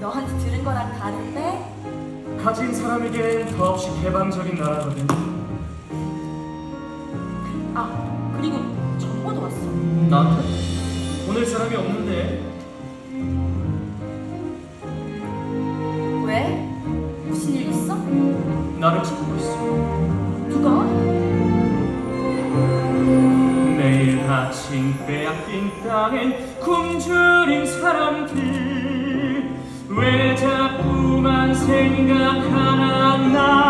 너한테 들은 거랑 다른데? 가진 사람에겐 더없이 개방적인 나라거든. 아, 그리고 정보도 왔어. 나한테? 보낼 사람이 없는데. 왜? 무슨 일 있어? 나를 찾고 있어. 누가? 매일 아침 빼앗긴 땅엔 굶주린 사람들 왜 자꾸만 생각하나 난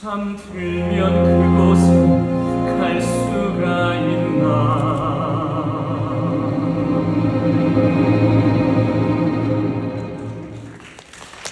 잠들면 그곳에 갈 수가